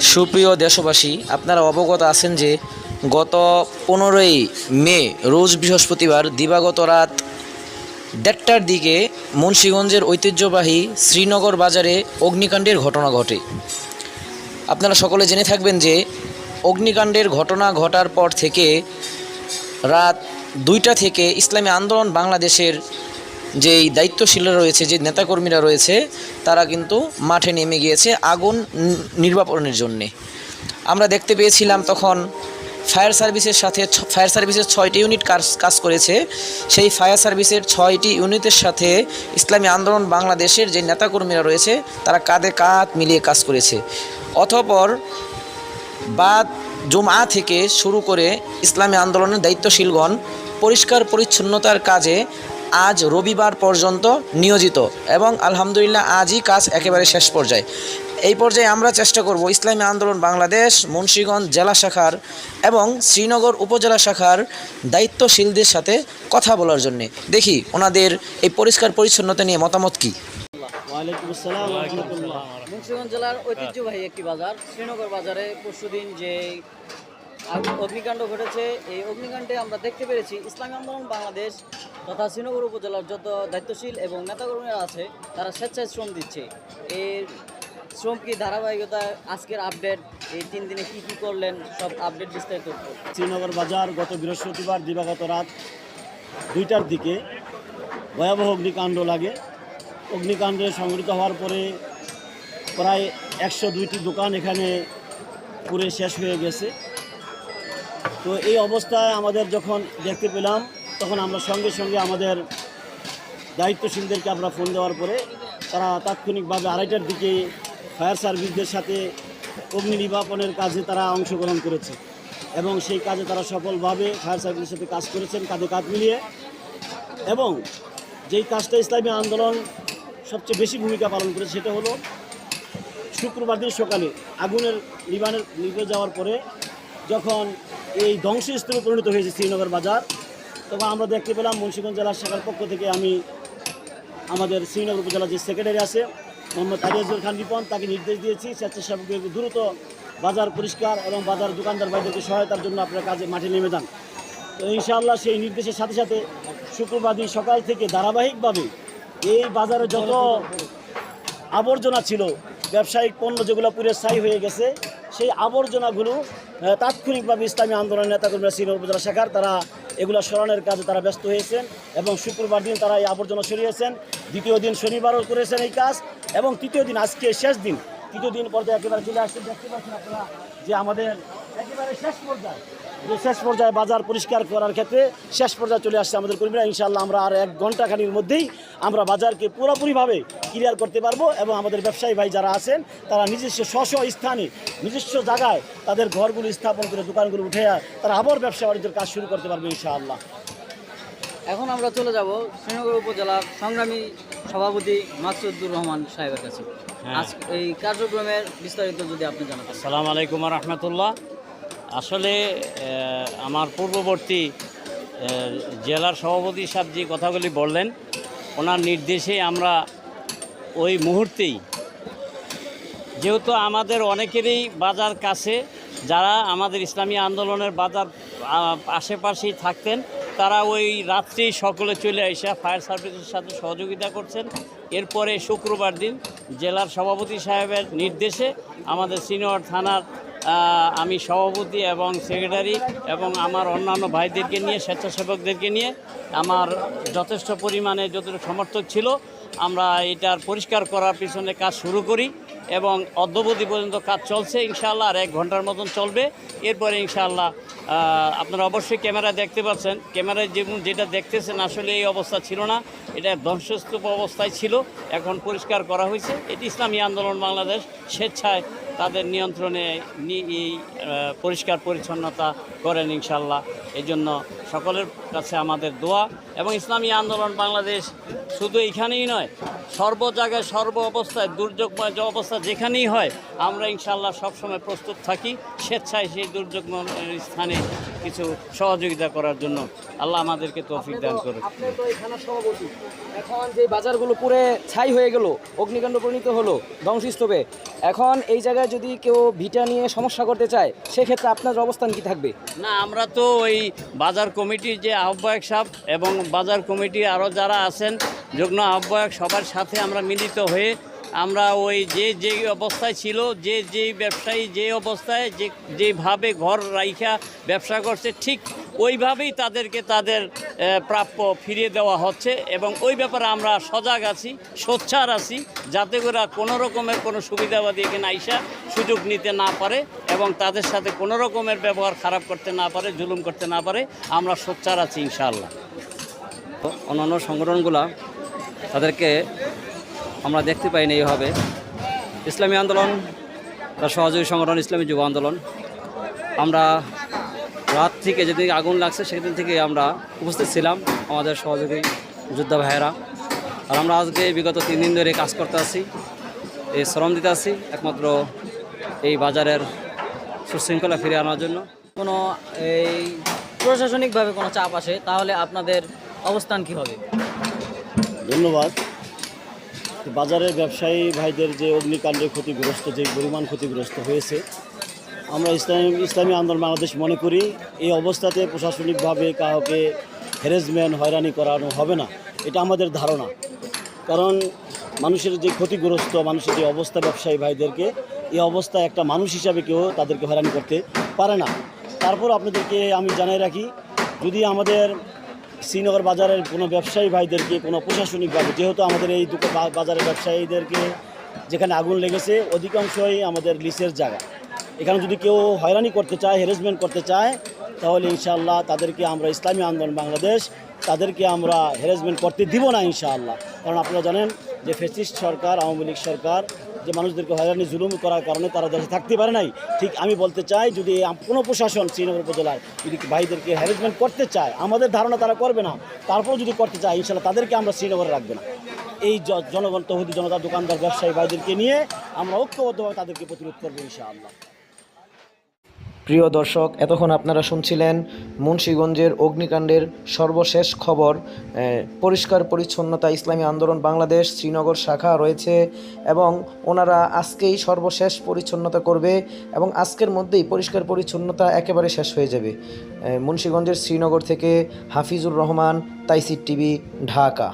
সুপ্রিয় দেশবাসী, আপনারা অবগত আছেন যে গত পনেরোই মে, রোজ বৃহস্পতিবার দিবাগত রাত দেড়টার দিকে মুন্সীগঞ্জের ঐতিহ্যবাহী শ্রীনগর বাজারে অগ্নিকাণ্ডের ঘটনা ঘটে। আপনারা সকলে জেনে থাকবেন যে অগ্নিকাণ্ডের ঘটনা ঘটার পর থেকে রাত দুইটা থেকে ইসলামী আন্দোলন বাংলাদেশের যেই দায়িত্বশীলরা রয়েছে, যে নেতাকর্মীরা রয়েছে, তারা কিন্তু মাঠে নেমে গিয়েছে আগুন নির্বাপনের জন্যে। আমরা দেখতে পেয়েছিলাম তখন ফায়ার সার্ভিসের সাথে ফায়ার সার্ভিসের ছয়টি ইউনিট কাজ কাজ করেছে। সেই ফায়ার সার্ভিসের ছয়টি ইউনিটের সাথে ইসলামী আন্দোলন বাংলাদেশের যে নেতাকর্মীরা রয়েছে, তারা কাঁধে কাঁধ মিলিয়ে কাজ করেছে। অথপর বাদ জুমা থেকে শুরু করে ইসলামী আন্দোলনের দায়িত্বশীলগণ পরিষ্কার পরিচ্ছন্নতার কাজে আজ রবিবার পর্যন্ত নিয়োজিত এবং আলহামদুলিল্লাহ আজই কাজ একেবারে শেষ পর্যায়ে। এই পর্যায়ে আমরা চেষ্টা করব ইসলামী আন্দোলন বাংলাদেশ মুন্সীগঞ্জ জেলা শাখার এবং শ্রীনগর উপজেলা শাখার দায়িত্বশীলদের সাথে কথা বলার জন্যে। দেখি ওনাদের এই পরিষ্কার পরিচ্ছন্নতা নিয়ে মতামত কী? ওয়ালাইকুম আসসালাম মুন্সিগঞ্জ জেলার ঐতিহ্যবাহী একটি বাজার। শ্রীনগর বাজারে পরশুদিন যে অগ্নিকাণ্ড ঘটেছে। এই অগ্নিকাণ্ডে আমরা দেখতে পেরেছি, ইসলামী আন্দোলন বাংলাদেশ তথা শ্রীনগর উপজেলার যত দায়িত্বশীল এবং নেতাকর্মীরা আছে, তারা স্বেচ্ছায় শ্রম দিচ্ছে। এর শ্রম কি ধারাবাহিকতা আজকের আপডেট এই তিন দিনে কি কি করলেন? সব আপডেট বিস্তারিত শ্রীনগর বাজার গত বৃহস্পতিবার দিবাগত রাত দুইটার দিকে ভয়াবহ অগ্নিকাণ্ড লাগে। অগ্নিকাণ্ডে সংঘটিত হওয়ার পরে প্রায় একশো দুইটি দোকান এখানে পুরে শেষ হয়ে গেছে। তো এই অবস্থায় আমাদের যখন দেখতে পেলাম, তখন আমরা সঙ্গে সঙ্গে আমাদের দায়িত্বশীলদেরকে আমরা ফোন দেওয়ার পরে তারা তাৎক্ষণিকভাবে আড়াইটার দিকে ফায়ার সার্ভিসদের সাথে অগ্নি নির্বাপনের কাজে তারা অংশগ্রহণ করেছে এবং সেই কাজে তারা সফলভাবে ফায়ার সার্ভিসের সাথে কাজ করেছেন কাঁধে কাঁধ মিলিয়ে এবং যেই কাজটা ইসলামী আন্দোলন সবচেয়ে বেশি ভূমিকা পালন করেছে সেটা হলো শুক্রবার দিন সকালে আগুনের নিবানের নিভে যাওয়ার পরে যখন এই ধ্বংসস্তূপে পরিণত হয়েছে শ্রীনগর বাজার। তখন আমরা দেখতে পেলাম মুন্সিগঞ্জ জেলার শাখার পক্ষ থেকে আমি আমাদের শ্রীনগর উপজেলার যে সেক্রেটারি আছে, মোহাম্মদ আরিয়াজুল খান রিপন, তাকে নির্দেশ দিয়েছি স্বেচ্ছাসেবকদের দ্রুত বাজার পরিষ্কার এবং বাজার দোকানদার ভাইদেরকে সহায়তার জন্য আপনার কাজে মাঠে নেমে যান। তো ইনশাআল্লাহ সেই নির্দেশের সাথে সাথে শুক্রবার সকাল থেকে ধারাবাহিকভাবে এই বাজারে যত আবর্জনা ছিল, ব্যবসায়িক পণ্য যেগুলো পুরে স্থায়ী হয়ে গেছে, সেই আবর্জনাগুলো তাৎক্ষণিকভাবে ইসলামী আন্দোলনের নেতাকর্মীরা শ্রীনগর উপজেলা শাখার তারা এগুলো সরানোর কাজে তারা ব্যস্ত হয়েছেন এবং শুক্রবার দিন তারা এই আবর্জনা সরিয়েছেন। দ্বিতীয় দিন শনিবারও করেছেন এই কাজ এবং তৃতীয় দিন আজকে শেষ দিন। তৃতীয় দিন পর্যায়ে একেবারে চলে আসছে দেখতে পাচ্ছেন আপনারা যে আমাদের একেবারে শেষ পর্যায়ে শেষ পর্যায়ে বাজার পরিষ্কার করার ক্ষেত্রে শেষ পর্যায়ে চলে আসছে আমাদের কর্মীরা। ইনশাল্লাহ আমরা আর এক ঘণ্টা খানির মধ্যেই আমরা বাজারকে পুরোপুরিভাবে ক্লিয়ার করতে পারব এবং আমাদের ব্যবসায়ী ভাই যারা আছেন তারা নিজস্ব স্ব স্ব স্থানে নিজস্ব জায়গায় তাদের ঘরগুলো স্থাপন করে দোকানগুলো উঠে তারা আবার ব্যবসা বাণিজ্যের কাজ শুরু করতে পারবে ইনশাআল্লাহ। এখন আমরা চলে যাব শ্রীনগর উপজেলার সংগ্রামী সভাপতি মাকসুদুর রহমান সাহেবের কাছে। আজ এই কার্যক্রমের বিস্তারিত যদি আপনি জানাতেন সালাম আলাইকুম রহমতুল্লাহ। আসলে আমার পূর্ববর্তী জেলার সভাপতি সাহেব যে কথাগুলি বললেন, ওনার নির্দেশে আমরা ওই মুহূর্তেই, যেহেতু আমাদের অনেকেরই বাজার কাছে, যারা আমাদের ইসলামী আন্দোলনের বাজার আশেপাশেই থাকতেন, তারা ওই রাত্রেই সকলে চলে এসে ফায়ার সার্ভিসের সাথে সহযোগিতা করছেন। এরপরে শুক্রবার দিন জেলার সভাপতি সাহেবের নির্দেশে আমাদের সিনিয়র থানার আমি সভাপতি এবং সেক্রেটারি এবং আমার অন্যান্য ভাইদেরকে নিয়ে, স্বেচ্ছাসেবকদেরকে নিয়ে আমার যথেষ্ট পরিমাণে যতটুকু সমর্থক ছিল, আমরা এটার পরিষ্কার করার পিছনে কাজ শুরু করি এবং অদ্যবধি পর্যন্ত কাজ চলছে। ইনশাআল্লাহ আর এক ঘণ্টার মতন চলবে। এরপরে ইনশাআল্লাহ আপনারা অবশ্যই ক্যামেরা দেখতে পাচ্ছেন। ক্যামেরায় যেমন যেটা দেখতেছেন, আসলে এই অবস্থা ছিল না। এটা ধ্বংসস্তূপ অবস্থায় ছিল। এখন পরিষ্কার করা হয়েছে। এটি ইসলামী আন্দোলন বাংলাদেশ স্বেচ্ছায় তাদের নিয়ন্ত্রণে এই পরিষ্কার পরিচ্ছন্নতা করেন ইনশাল্লাহ। এই জন্য সকলের কাছে আমাদের দোয়া এবং ইসলামী আন্দোলন বাংলাদেশ শুধু এখানেই নয় সর্ব জায়গায় সর্ব অবস্থায় দুর্যোগময় যে অবস্থা যেখানেই হয় আমরা ইনশাল্লাহ সবসময় প্রস্তুত থাকি স্বেচ্ছায় সেই দুর্যোগময় স্থানে কিছু সহযোগিতা করার জন্য। আল্লাহ আমাদেরকে তৌফিক দান সভাপতি। এখন যে বাজারগুলো পুরে ছাই হয়ে গেল অগ্নিকাণ্ড পরিণত হলো ধ্বংসস্তূপে। এখন এই জায়গায় যদি কেউ ভিটা নিয়ে সমস্যা করতে চায় সেক্ষেত্রে আপনার অবস্থান কি থাকবে? না আমরা তো ওই বাজার কমিটির যে আহ্বায়ক সাহেব এবং বাজার কমিটি আরও যারা আছেন যুগ্ম আহ্বায়ক সবার সাথে আমরা মিলিত হয়ে আমরা ওই যে যে অবস্থায় ছিল, যে যে ব্যবসায়ী যে অবস্থায় যে যেভাবে ঘর রাইখা ব্যবসা করছে, ঠিক ওইভাবেই তাদেরকে তাদের প্রাপ্য ফিরিয়ে দেওয়া হচ্ছে এবং ওই ব্যাপারে আমরা সজাগ আছি, সোচ্চার আছি, যাতে করে কোনো রকমের কোনো সুবিধাবাদী এখানে আইসা সুযোগ নিতে না পারে এবং তাদের সাথে কোনো রকমের ব্যবহার খারাপ করতে না পারে, জুলুম করতে না পারে, আমরা সোচ্চার আছি ইনশাআল্লাহ। অন্যান্য সংগঠনগুলা তাদেরকে আমরা দেখতে পাইনি এইভাবে। ইসলামী আন্দোলন তার সহযোগী সংগঠন, ইসলামী যুব আন্দোলন। আমরা রাত থেকে যেদিন আগুন লাগছে সেদিন থেকে আমরা উপস্থিত ছিলাম আমাদের সহযোগী যোদ্ধা ভাইয়েরা। আর আমরা আজকে বিগত তিন দিন ধরে কাজ করতে আছি, এই শ্রম দিতে আছি, একমাত্র এই বাজারের সুশৃঙ্খলা ফিরে আনার জন্য। কোনো এই প্রশাসনিকভাবে কোনো চাপ আসে, তাহলে আপনাদের অবস্থান কি হবে? ধন্যবাদ। বাজারের ব্যবসায়ী ভাইদের যে অগ্নিকাণ্ডে ক্ষতিগ্রস্ত, যে পরিমাণ ক্ষতিগ্রস্ত হয়েছে, আমরা ইসলামী ইসলামী আন্দোলন বাংলাদেশ মনে করি, এই অবস্থাতে প্রশাসনিকভাবে কাউকে হ্যারাসমেন্ট হয়রানি করানো হবে না। এটা আমাদের ধারণা। কারণ মানুষের যে ক্ষতিগ্রস্ত, মানুষের যে অবস্থা ব্যবসায়ী ভাইদেরকে, এই অবস্থা একটা মানুষ হিসাবে কেউ তাদেরকে হয়রানি করতে পারে না। তারপর আপনাদেরকে আমি জানাই রাখি, যদি আমাদের শ্রীনগর বাজারের কোনো ব্যবসায়ী ভাইদেরকে, কোনো প্রশাসনিকভাবে যেহেতু আমাদের এই দুটো বাজারের ব্যবসায়ীদেরকে যেখানে আগুন লেগেছে, অধিকাংশই আমাদের লিসের জায়গা। এখানে যদি কেউ হয়রানি করতে চায় হ্যারাসমেন্ট করতে চায়, তাহলে ইনশাআল্লাহ তাদেরকে আমরা ইসলামী আন্দোলন বাংলাদেশ, তাদেরকে আমরা হ্যারাসমেন্ট করতে দিব না ইনশাআল্লাহ। কারণ আপনারা জানেন যে ফেসিস্ট সরকার, আওয়ামী লীগ সরকার যে মানুষদেরকে হয়রানি, জুলুম করার কারণে তারা দেশে থাকতে পারে নাই। ঠিক আমি বলতে চাই, যদি কোনো প্রশাসন শ্রীনগর উপজেলার যদি ভাইদেরকে হ্যারেসমেন্ট করতে চায়, আমাদের ধারণা তারা করবে না। তারপরে যদি করতে চায় ইনশাল্লাহ তাদেরকে আমরা শ্রীনগরে রাখবে না। এই জনগণ, তহদি জনতা, দোকানদার, ব্যবসায়ী ভাইদেরকে নিয়ে আমরা ঐক্যবদ্ধভাবে তাদেরকে প্রতিরোধ করব ইনশাআল্লাহ। প্রিয় দর্শক, এতক্ষণ আপনারা শুনছিলেন মুন্সীগঞ্জের অগ্নিকাণ্ডের সর্বশেষ খবর। পরিষ্কার পরিচ্ছন্নতা, ইসলামী আন্দোলন, বাংলাদেশ, শ্রীনগর শাখা রয়েছে এবং ওনারা আজকেই সর্বশেষ পরিচ্ছন্নতা করবে এবং আজকের মধ্যেই পরিষ্কার পরিচ্ছন্নতা একেবারে শেষ হয়ে যাবে। মুন্সীগঞ্জের শ্রীনগর থেকে হাফিজুর রহমান, তাইসির টিভি, ঢাকা।